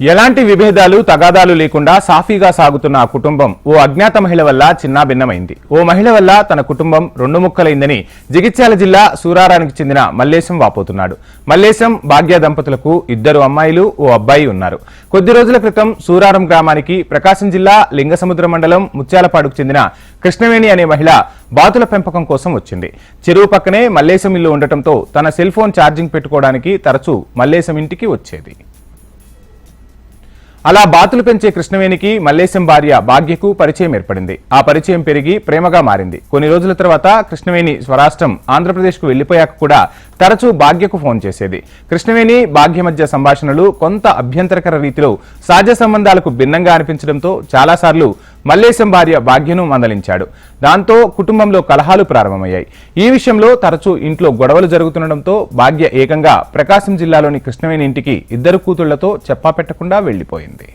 ఎలాంటి విభేదాలు తగాదాలు లేకుండా సాఫీగా సాగుతున్న ఆ కుటుంబం ఓ అజ్ఞాత మహిళ వల్ల చిన్నాభిన్నమైంది ఓ మహిళ వల్ల తన కుటుంబం రెండు ముక్కలైందని జగిత్యాల జిల్లా సూరారానికి చెందిన మల్లేశం వాపోతున్నాడు. మల్లేశం భాగ్య దంపతులకు ఇద్దరు అమ్మాయిలు ఓ అబ్బాయి ఉన్నారు. కొద్ది రోజుల క్రితం సూరారం గ్రామానికి ప్రకాశం జిల్లా లింగసముద్ర మండలం ముత్యాలపాడుకు చెందిన కృష్ణవేణి అనే మహిళ బాతుల పెంపకం కోసం వచ్చింది. చెరువు పక్కనే మల్లేశం ఇల్లు ఉండటంతో తన సెల్ ఫోన్ ఛార్జింగ్ పెట్టుకోవడానికి తరచూ మల్లేశం ఇంటికి వచ్చేది. అలా బాతులు పెంచే కృష్ణవేణికి మల్లేశం భార్య భాగ్యకు పరిచయం ఏర్పడింది. ఆ పరిచయం పెరిగి ప్రేమగా మారింది. కొన్ని రోజుల తర్వాత కృష్ణవేణి స్వరాష్ట్రం ఆంధ్రప్రదేశ్కు వెళ్ళిపోయాక కూడా తరచూ భాగ్యకు ఫోన్ చేసేది. కృష్ణవేణి భాగ్య మధ్య సంభాషణలు కొంత అభ్యంతరకర రీతిలో సహజ సంబంధాలకు భిన్నంగా అనిపించడంతో చాలాసార్లు మల్లేశం భార్య భాగ్యను మందలించాడు. దాంతో కుటుంబంలో కలహాలు ప్రారంభమయ్యాయి. ఈ విషయంలో తరచూ ఇంట్లో గొడవలు జరుగుతుండటంతో భాగ్య ఏకంగా ప్రకాశం జిల్లాలోని కృష్ణవేణి ఇంటికి ఇద్దరు కూతుళ్ళతో చెప్పాపెట్టకుండా వెళ్ళిపోయింది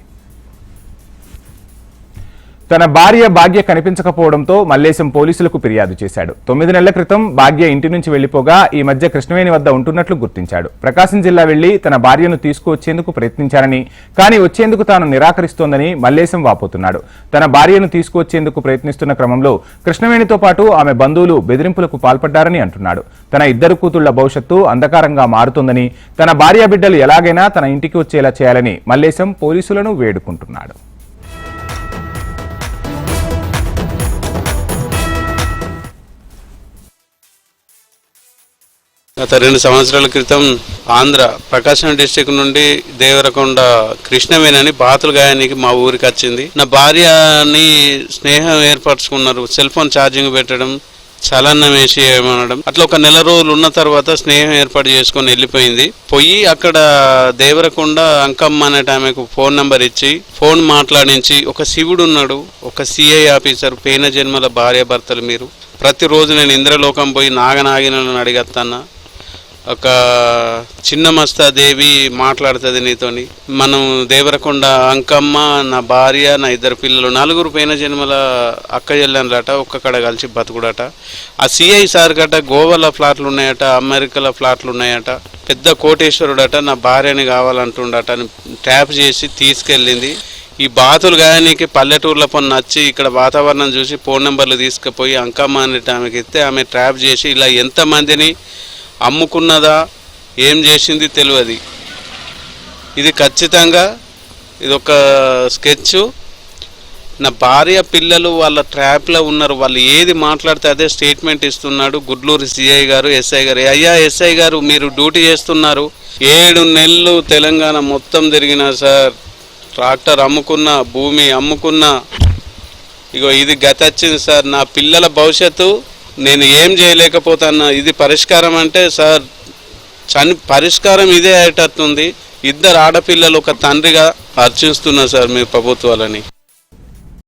తన భార్య భాగ్య కనిపించకపోవడంతో మల్లేశం పోలీసులకు ఫిర్యాదు చేశాడు. తొమ్మిది నెలల క్రితం భాగ్య ఇంటి నుంచి వెళ్ళిపోగా ఈ మధ్య కృష్ణవేణి వద్ద ఉంటున్నట్లు గుర్తించాడు. ప్రకాశం జిల్లా వెళ్ళి తన భార్యను తీసుకువచ్చేందుకు ప్రయత్నించారని కానీ వచ్చేందుకు తాను నిరాకరిస్తోందని మల్లేశం వాపోతున్నాడు. తన భార్యను తీసుకువచ్చేందుకు ప్రయత్నిస్తున్న క్రమంలో కృష్ణవేణితో పాటు ఆమె బంధువులు బెదిరింపులకు పాల్పడ్డారని అంటున్నాడు. తన ఇద్దరు కూతుళ్ళ భవిష్యత్తు అంధకారంగా మారుతుందని తన భార్య బిడ్డలు ఎలాగైనా తన ఇంటికి వచ్చేలా చేయాలని మల్లేశం పోలీసులను వేడుకుంటున్నాడు. గత రెండు సంవత్సరాల క్రితం ఆంధ్ర ప్రకాశం డిస్టిక్ నుండి దేవరకొండ కృష్ణవేణని బాతులు గాయానికి మా ఊరికి వచ్చింది. నా భార్యని స్నేహం ఏర్పరచుకున్నారు. సెల్ ఫోన్ ఛార్జింగ్ పెట్టడం చలన్నం వేసి ఏమనడం అట్లా ఒక నెల రోజులు ఉన్న తర్వాత స్నేహం ఏర్పాటు చేసుకొని వెళ్ళిపోయింది. పోయి అక్కడ దేవరకొండ అంకమ్మ అనే ఆమెకు ఫోన్ నంబర్ ఇచ్చి ఫోన్ మాట్లాడించి ఒక శివుడు ఉన్నాడు. ఒక సిఐ ఆఫీసర్ పేన జన్మల భార్య భర్తలు మీరు. ప్రతిరోజు నేను ఇంద్రలోకం పోయి నాగనాగినని అడిగత్తన్నా. ఒక చిన్న మస్తాదేవి మాట్లాడుతుంది నీతోని. మనం దేవరకొండ అంకమ్మ నా భార్య నా ఇద్దరు పిల్లలు నలుగురు పైన జన్మల అక్క చెల్లెనలట ఒక్కక్కడ కలిసి బతుకుడట. ఆ సిఐ సార్ గట గోవాల ఫ్లాట్లు ఉన్నాయట అమెరికాలో ఫ్లాట్లు ఉన్నాయట పెద్ద కోటేశ్వరుడట నా భార్యని కావాలంటుండట అని ట్యాప్ చేసి తీసుకెళ్ళింది. ఈ బాతులు గాయనికి పల్లెటూర్ల పని నచ్చి ఇక్కడ వాతావరణం చూసి ఫోన్ నెంబర్లు తీసుకుపోయి అంకమ్మ అనేటి ఆమెకి ఇస్తే ఆమె ట్రాప్ చేసి ఇలా ఎంతమందిని అమ్ముకున్నదా? ఏం చేసింది తెలియదు ఇది ఖచ్చితంగా ఇది ఒక స్కెచ్ నా భార్య పిల్లలు వాళ్ళ ట్రాప్లో ఉన్నారు. వాళ్ళు ఏది మాట్లాడితే అదే స్టేట్మెంట్ ఇస్తున్నాడు. గుడ్లూరు సిఐ గారు ఎస్ఐ గారు. అయ్యా ఎస్ఐ గారు మీరు డ్యూటీ చేస్తున్నారు. ఏడు నెలలు తెలంగాణ మొత్తం తిరిగినా సార్. ట్రాక్టర్ అమ్ముకున్న భూమి అమ్ముకున్న. ఇగో ఇది గత వచ్చింది సార్. నా పిల్లల భవిష్యత్తు నేను ఏం చేయలేకపోతాను ఇది పరిష్కారం అంటే సార్ చని పరిష్కారం ఇదే అయ్యేటట్టుంది. ఇద్దరు ఆడపిల్లలు ఒక తండ్రిగా అర్చిస్తున్నా సార్ మీ ప్రభుత్వాలని.